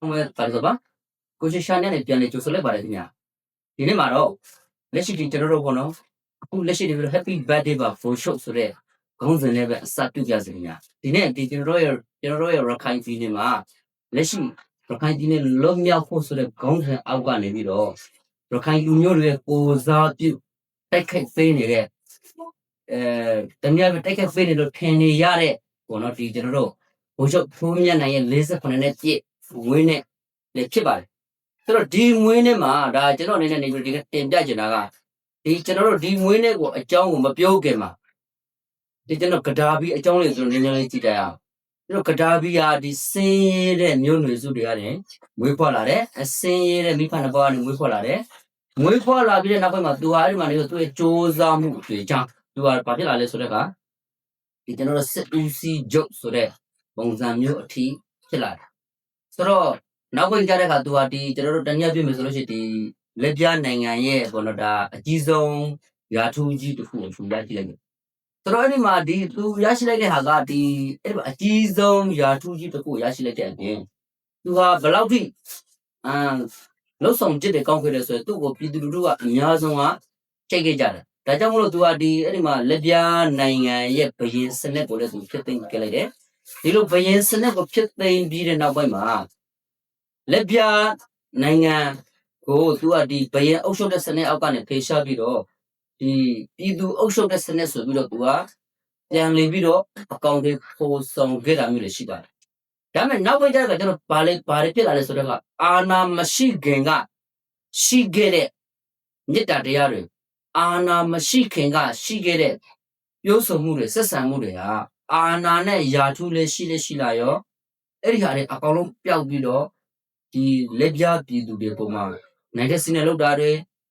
ဟိုမဲ့ပါဆိုပါကိုရှိရှာနဲ့ပြန်လေကြိုဆိုလိုက်ပါတယ်ခင်ဗျာဒီနေ့မှာတော့လက်ရှိဒီကျွန်တော်တို့ပေါ့နော်အခုလက်ရှိဒီလို happy birthday ပါ for show ဆိုတဲ့ခေါင်းစဉ်လေးပဲအစပြုကြစေခင်ဗျာဒီနေ့ဒီကျွန်တော်တို့ရဲ့ကျွန်တော်တို့ရဲ့ r ခိုင်ပြည်နယ်မှာလက်ရှိရခိုင်ပြည်နယ်လွတ်မြောက်ဖို့ဆိုတဲ့ခေါင်းစဉ်အောက်ကနေပြီးတော့ရခိုင်လူမျိုးတွေရဲ့ကိုစားပြုတိုက်ခိုက်သေးနေတဲ့အဲတမန်ပဲတိုက်ခိုက်သေးနေလို့ထင်နေရတဲ့ပေါ့နော်ဒီကျွန်တော်တို့ဘိုးချုပ်ဖိုးမြတ်နိုင်ရဲ့48နဲ့ပြည့် ဝင်းနဲ့လည်းဖြစ်ပါတယ်ဆိုတော့ဒီမွေးနဲ့မှာဒါကျွန်တော်အနေနဲ့နေပြီးဒီကတင်ပြချင်တာကဒီကျွန်တော်တို့ဒီမွေးနဲ့ကိုအကြောင်းကိုမပြောခင်မှာဒီကျွန်တော်ကဒါဘီအကြောင်းလေးဆိုတော့နည်းနည်းလေးကြည့်ကြရအောင်ကျွန်တော်ကဒါဘီဟာဒီစင်းရဲတဲ့မျိုးနွယ်စုတွေကနေမွေးဖွားလာတယ်အစင်းရဲတဲ့မိဖနှစ်ပါးကနေမွေးဖွားလာတယ်မွေးဖွားလာပြီးတဲ့နောက်ပိုင်းမှာသူဟာအဲ့ဒီမှာနေဆိုသူ့ရဲ့စ조사မှုတွေကြောင့်သူဟာဘာဖြစ်လာလဲဆိုတော့ကဒီကျွန်တော်တို့စစ်ဦးစီးချုပ်ဆိုတဲ့ပုံစံမျိုးအထိဖြစ်လာတယ် ဆိုတော့နောက်ပိုင်းကြတဲ့အခါသူဟာဒီကျွန်တော်တို့တနည်းပြမယ်ဆိုလို့ရှိရင်ဒီလက်ပြနိုင်ငံရဲ့ဘောနော်ဒါအကြီးဆုံးရာထူးကြီးတစ်ခုကိုသူရရှိလိုက်တယ်ဆိုတော့အဲ့ဒီမှာဒီသူရရှိလိုက်တဲ့ဟာကဒီအဲ့ဒီမှာအကြီးဆုံးရာထူးကြီးတစ်ခုကိုရရှိလိုက်တဲ့အပြင်သူဟာဘယ်လောက်ထိအမ်လောက်ဆောင်จิตတွေကောင်းခဲ့တယ်ဆိုရင်သူ့ကိုပြည်သူလူထုကအများဆုံးကချိန်ခဲ့ကြတယ်ဒါကြောင့်မလို့သူကဒီအဲ့ဒီမှာလက်ပြနိုင်ငံရဲ့ဘရင်စနစ်ကိုလည်းသူဖြစ်သိမ်းခဲ့လိုက်တယ်ဒီလိုဘရင်စနစ်ကိုဖြစ်သိမ်းပြီးတဲ့နောက်ပိုင်းမှာ လက်ပြနိုင်ငံကိုသူကဒီဘရင်အုပ်ချုပ်တဲ့စနစ်အောက်ကနေဖေရှားပြီးတော့ဒီပြည်သူအုပ်ချုပ်တဲ့စနစ်ဆိုပြီးတော့သူကပြန်လည်ပြီးတော့အကောင့်တွေပို့ဆောင်ခဲ့တာမျိုးတွေရှိပါတယ်ဒါပေမဲ့နောက်ပိုင်းကျတော့ကျွန်တော်ဘာလဲဘာတွေဖြစ်လာလဲဆိုတော့ကအာနာမရှိခင်ကရှိခဲ့တဲ့မေတ္တာတရားတွေအာနာမရှိခင်ကရှိခဲ့တဲ့ပြောဆိုမှုတွေဆက်ဆံမှုတွေဟာအာနာနဲ့ယာထုလေးရှိလေးရှိလာရောအဲ့ဒီဟာတွေအကောင်လုံးပျောက်ပြီးတော့ ဒီလက်ပြပြည်သူတွေပုံမှာနိုင်တဲ့စင်းနဲ့လောက်တာတွေ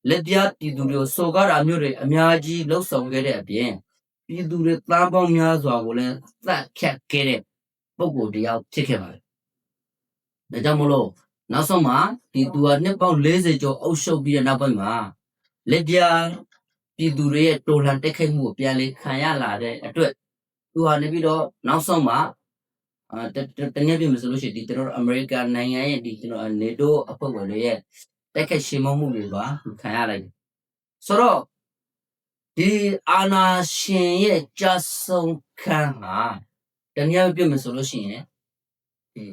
လက်ပြပြည်သူတွေကိုစော်ကားတာမျိုးတွေအများကြီးလှုပ်ဆောင်ခဲ့တဲ့အပြင်ပြည်သူတွေတန်းပေါင်းများစွာကိုလည်းသတ်ဖြတ်ခဲ့တဲ့ပုံကိုယ်တရားဖြစ်ခဲ့ပါတယ်။ဒါကြောင့်မလို့နောက်ဆုံးမှာဒီသူဟာနှစ်ပေါင်း40ကျော်အုပ်ချုပ်ပြီးတဲ့နောက်ပိုင်းမှာလက်ပြပြည်သူတွေရဲ့တော်လှန်တိုက်ခိုက်မှုကိုပြန်လေခံရလာတဲ့အတွက်သူဟာနေပြီးတော့နောက်ဆုံးမှာ အာတတတနည်းပြမဆိုလို့ရှိရင်ဒီကျွန်တော်တို့အမေရိကန်နိုင်ငံရဲ့ဒီကျွန်တော်နေတိုးအဖွဲ့ဝင်တွေရဲ့တိုက်ခိုက်ရှင်မမှုတွေပါခံရလိုက်တယ်ဆိုတော့ဒီအာနာရှင်ရဲ့ကြာဆုံးခံဟာတနည်းပြမဆိုလို့ရှိရင်ဒီ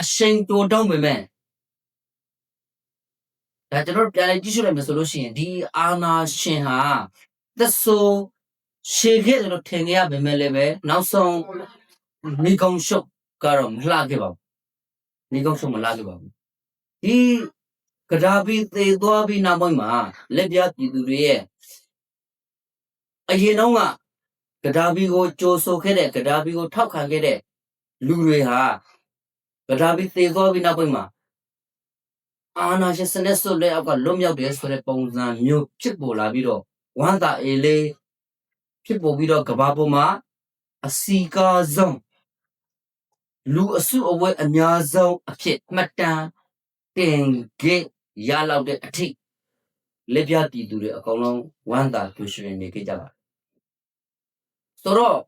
အရှင်တိုးတောင်းပေမဲ့ဒါကျွန်တော်တို့ပြန်လေကြည့်ရှုလိုက်မယ်ဆိုလို့ရှိရင်ဒီအာနာရှင်ဟာသက်ဆိုး ရှေခဲ့တယ်လို့ထင်ကြရပေမဲ့လည်းပဲနောက်ဆုံးမိကုံရှုပ်ကတော့မလှခဲ့ပါဘူးမိကုံရှုပ်မလှခဲ့ပါဘူးဒီကဒါဘီသေသွားပြီးနောက်ပိုင်းမှာလက်ပြပြည်သူတွေရဲ့အရင်တော့ကကဒါဘီကိုကြိုးဆိုခဲ့တဲ့ကဒါဘီကိုထောက်ခံခဲ့တဲ့လူတွေဟာကဒါဘီသေသွားပြီးနောက်ပိုင်းမှာအာနာရှင်စနစ်ဆိုလက်အောက်ကလွတ်မြောက်တယ်ဆိုတဲ့ပုံစံမျိုးဖြစ်ပေါ်လာပြီးတော့ဝမ်းသာအေးလေး ဖြစ်ပေါ်ပြီးတော့ကဘာပေါ်မှာအစီကားဆုံးလူအစုအဝဲအများဆုံးအဖြစ်မှတ်တမ်းတင်ခဲ့ရလောက်တဲ့အထိလက်ပြပြည်သူတွေအကောင်လုံးဝမ်းသာပျော်ရွှင်နေကြကြပါဆိုတော့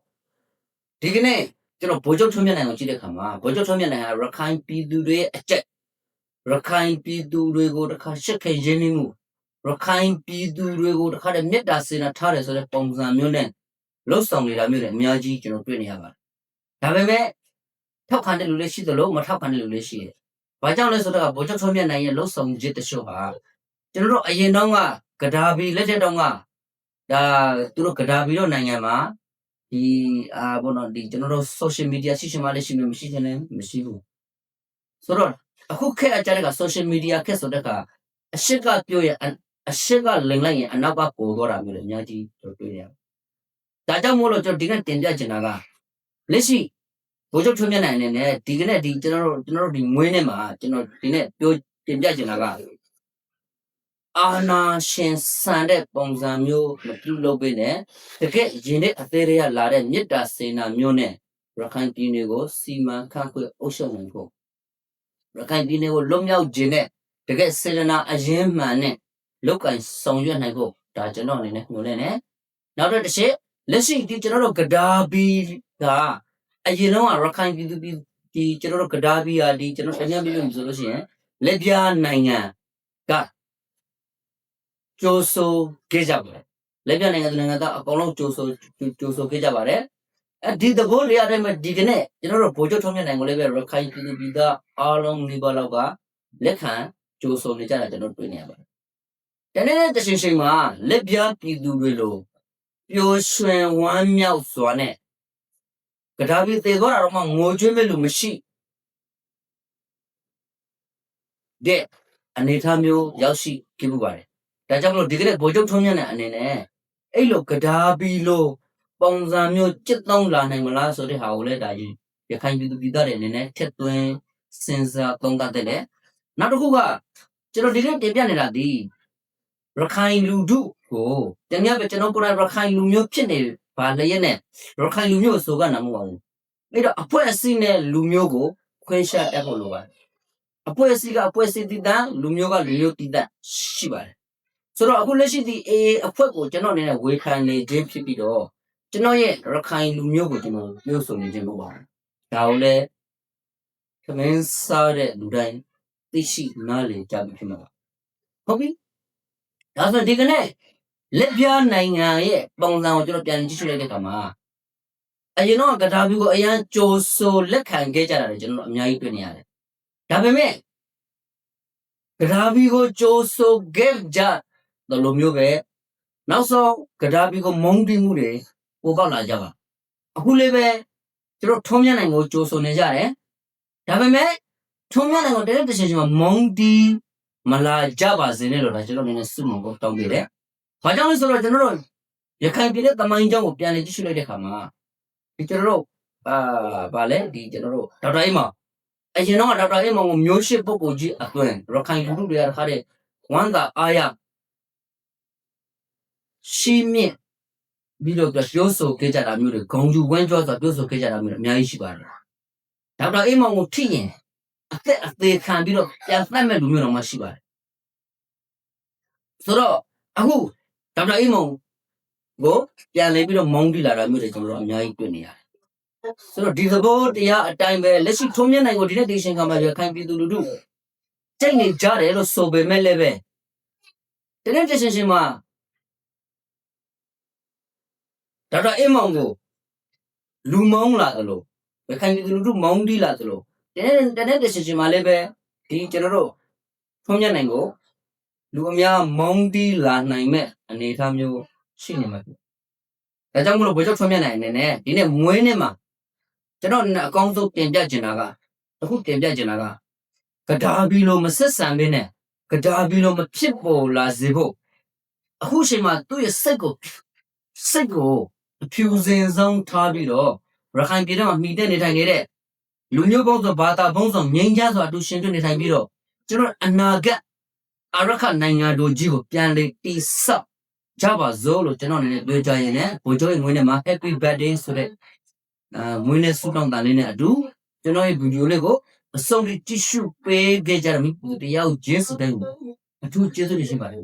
ဒီကနေ့ကျွန်တော်ဗိုလ်ချုပ်ထွန်းမြတ်နိုင်ကိုကြည့်တဲ့အခါမှာဗိုလ်ချုပ်ထွန်းမြတ်နိုင်ကရခိုင်ပြည်သူတွေရဲ့အကြက်ရခိုင်ပြည်သူတွေကိုတခါရှက်ခဲရင်းနှီးမှု ရခိုင်ပြည်သူတွေကိုတခါတည်းမေတ္တာစေနာထားတယ်ဆိုတဲ့ပုံစံမျိုးနဲ့လှုပ်ဆောင်နေတာမျိုးတွေအများကြီးကျွန်တော်တွေ့နေရပါတယ်။ဒါပေမဲ့ထောက်ခံတဲ့လူလည်းရှိသလိုမထောက်ခံတဲ့လူလည်းရှိတယ်။ဘာကြောင့်လဲဆိုတော့ဗိုလ်ချုပ်ထွန်းမြတ်နိုင်ရဲ့လှုပ်ဆောင်ခြင်းတချို့ဟာကျွန်တော်တို့အရင်တော့ကဂဒါဘီလက်ထက်တော့ကဒါသူတို့ဂဒါဘီတော့နိုင်ငံမှာဒီအာဘောနော်ဒီကျွန်တော်တို့ social media ရှိရှင်မလေးရှိမယ်မရှိချင်လည်းမရှိဘူး။ဆိုတော့အခုခက်အကြတဲ့က social media ခက်ဆိုတဲ့ကအရှိကပြောရ အရှိကလိန်လိုက်ရင်အနောက်ကပိုတော့တာမျိုးလည်းအများကြီးတို့တွေ့ရတယ်။ဒါကြောင့်မို့လို့ကျွန်တော်ဒီကနေ့တင်ပြချင်တာကလက်ရှိဘိုးချုပ်ထွန်းမြတ်နိုင်အနေနဲ့ဒီကနေ့ဒီကျွန်တော်တို့ကျွန်တော်တို့ဒီမွေးနေ့မှာကျွန်တော်ဒီနေ့ပြောတင်ပြချင်တာကအာနာရှင်ဆန်တဲ့ပုံစံမျိုးမပြုလုပ်ပေးနဲ့တကယ်ရင်တဲ့အသေးတွေကလာတဲ့မေတ္တာစေနာမျိုးနဲ့ရခိုင်ပြည်နယ်ကိုစီမံခန့်ခွဲအုပ်ချုပ်နိုင်ဖို့ရခိုင်ပြည်နယ်ကိုလွတ်မြောက်ခြင်းနဲ့တကယ်စေတနာအရင်မှန်နဲ့ လောက်ကင်ဆောင်ရွက်နိုင်ဖို့ဒါကျွန်တော်အနေနဲ့ညွှန်နေတယ်နောက်တစ်ချက်လက်ရှိဒီကျွန်တော်တို့ဂဒါဘီကအရင်တော့ရခိုင်ပြည်သူပြည်ဒီကျွန်တော်တို့ကဒါဘီယာဒီကျွန်တော်တကယ်ပြောလို့ဆိုလို့ရှိရင်လက်ပြနိုင်ငံကကြိုးဆိုခဲ့ကြပါတယ်လက်ပြနိုင်ငံနိုင်ငံသားအကုန်လုံးကြိုးဆိုကြိုးဆိုခဲ့ကြပါတယ်အဲဒီတဘောလေးအတိုင်းမှာဒီကနေ့ကျွန်တော်တို့ဗိုလ်ချုပ်ထုံးမြတ်နိုင်ကိုလည်းပဲရခိုင်ပြည်သူပြည်သားအားလုံးနေပါလောက်ကလက်ခံကြိုးဆိုနေကြတာကျွန်တော်တွေ့နေရပါတယ် တနေ့နဲ့တရှင်ရှင်မှာလက်ပြပြည်သူတွေလိုပျော်ရွှင်ဝမ်းမြောက်စွာနဲ့ကဒါဘီသေသွားတာတော့မှငိုကြွေးမဲ့လူမရှိတဲ့အနေအထားမျိုးရောက်ရှိခဲ့မှုပါတယ်ဒါကြောင့်မလို့ဒီကနေ့ဗိုလ်ချုပ်ထုံးမြတ်နိုင်အနေနဲ့အဲ့လိုကဒါဘီလိုပုံစံမျိုးจิตသုံးလာနိုင်မလားဆိုတဲ့ဟာကိုလည်းဒါကြီးရခိုင်ပြည်သူပြည်သားတွေအနေနဲ့ထက်သွင်းစဉ်းစားသုံးသပ်တဲ့လေနောက်တစ်ခုကကျွန်တော်ဒီနေ့တင်ပြနေတာဒီ ရခိုင်လူထုကိုတကယ်ပဲကျွန်တော်ကိုယ်တိုင်ရခိုင်လူမျိုးဖြစ်နေပါလျက်နဲ့ရခိုင်လူမျိုးဆိုကနာမဟုတ်ဘူးအဲ့တော့အဖွဲ့အစည်းနဲ့လူမျိုးကိုခွင့်ရှာတက်ဖို့လိုပါတယ်အဖွဲ့အစည်းကအဖွဲ့အစည်းတည်တံ့လူမျိုးကလူမျိုးတည်တံ့ရှိပါတယ်ဆိုတော့အခုလက်ရှိဒီ AA အဖွဲ့ကိုကျွန်တော်အနေနဲ့ဝေခံနေခြင်းဖြစ်ပြီးတော့ကျွန်တော်ရဲ့ရခိုင်လူမျိုးကိုကျွန်တော်ပြောဆိုနေခြင်းလို့ပါတယ်ဒါကိုလည်းခမင်းစားတဲ့လူတိုင်းသိရှိနားလည်ကြပြီဖြစ်မှာပါဟုတ်ပြီ ဒါဆိုဒီကနေ့လက်ပြနိုင်ငံရဲ့ပုံစံကိုကျွန်တော်ပြန်ကြည့်ရှုလိုက်တဲ့အခါမှာအရင်တော့ကဒါဘီကိုအရန်ကြိုးဆိုလက်ခံခဲ့ကြတာလေကျွန်တော်တို့အများကြီးတွေ့နေရတယ်ဒါပေမဲ့ကဒါဘီကိုကြိုးဆိုခဲ့ကြတယ်လို့မျိုးပဲနောက်ဆုံးကဒါဘီကိုမုန်းတီးမှုတွေပိုပေါက်လာကြပါအခုလေးပဲကျွန်တော်ထုံးမြတ်နိုင်ကိုကြိုးဆိုနေကြတယ်ဒါပေမဲ့ထုံးမြတ်နိုင်ကိုတရက်တစ်ချိန်ချိန်မှာမုန်းတီး မလာကြပါစေနဲ့လို့ဒါကျွန်တော်အနေနဲ့စုမုံကိုတောင်းပေးတယ်။ဘာကြောင့်လဲဆိုတော့ကျွန်တော်တို့ရခိုင်ပြည်တဲ့တမိုင်းကြောင်းကိုပြန်လည်ကြည့်ရှုလိုက်တဲ့အခါမှာဒီကျွန်တော်တို့အာဗာလဲဒီကျွန်တော်တို့ဒေါက်တာအိမ်မောင်အရင်တော့ဒေါက်တာအိမ်မောင်ကိုမျိုးရှိပုဂ္ဂိုလ်ကြီးအသွင်ရခိုင်လူထုတွေကတခါတဲ့ဝမ်းသာအားရရှိမြင့်ပြီးတော့ပြောဆိုခဲ့ကြတာမျိုးတွေဂုံယူဝမ်းကြွားစွာပြောဆိုခဲ့ကြတာမျိုးတွေအများကြီးရှိပါတယ်ဒေါက်တာအိမ်မောင်ကိုထိရင် အသက်အသေးခံပြီးတော့ပြန်သတ်မဲ့လူမျိုးတော်မှရှိပါတယ်ဆိုတော့အခုဒေါက်တာအိမ်မောင်ကိုပြန်လဲပြီးတော့မောင်းတိလာတာမျိုးတွေကျွန်တော်တို့အများကြီးတွေ့နေရတယ်ဆိုတော့ဒီသဘောတရားအတိုင်းပဲလက်ရှိထုံးမြတ်နိုင်ကိုဒီနေ့ဒီရှင်ကမှရခိုင်ပြည်သူလူထုကြိတ်နေကြတယ်လို့ဆိုပေမဲ့လည်းပဲတနေ့တစ်ရှင်ရှင်မှာဒေါက်တာအိမ်မောင်ကိုလူမောင်းလာတယ်လို့ရခိုင်ပြည်သူလူထုမောင်းတိလာတယ်လို့ တနေ့တနေ့တစ်ချိန်ချိန်မှာလည်းပဲဒီကျွန်တော်တို့ထုံးမြတ်နိုင်ကိုလူအများမောင်းတီးလာနိုင်မဲ့အနေအထားမျိုးရှိနေမှာဖြစ်။ဒါကြောင့်မလို့ဘွေချုပ်ထုံးမြတ်နိုင်အနေနဲ့ဒီနေ့မွေးနေ့မှာကျွန်တော်အနေနဲ့အကောင်းဆုံးတင်ပြချင်တာကအခုတင်ပြချင်တာကကဒါဘီလိုမဆက်ဆံဘဲနဲ့ကဒါဘီလိုမဖြစ်ပေါ်လာစေဖို့အခုချိန်မှာသူ့ရဲ့စိတ်ကိုစိတ်ကိုအဖြူစင်ဆုံးထားပြီးတော့ရခိုင်ပြည်တော်မှာမိတဲ့နေထိုင်နေတဲ့ လူမျိုးပေါင်းစုံဘာသာပေါင်းစုံငြိမ်းချမ်းစွာအတူရှင်တွေ့နေထိုင်ပြီးတော့ကျွန်တော်အနာဂတ်အရခနိုင်ငံတို့ကြီးကိုပြန်လေတိဆောက်ကြပါစို့လို့ကျွန်တော်အနေနဲ့ပြောကြရင်လည်းဘိုလ်ချုပ်ရဲ့ငွေနဲ့မှာ Happy Birthday ဆိုတဲ့အာငွေနဲ့ဆုတောင်းတန်လေးနဲ့အတူကျွန်တော်ရဲ့ဗီဒီယိုလေးကိုအဆုံးထိကြည့်ရှုပေးခဲ့ကြတဲ့မိဘတရားကိုကျေးဇူးတင်အထူးကျေးဇူးတင်ရှိပါတယ်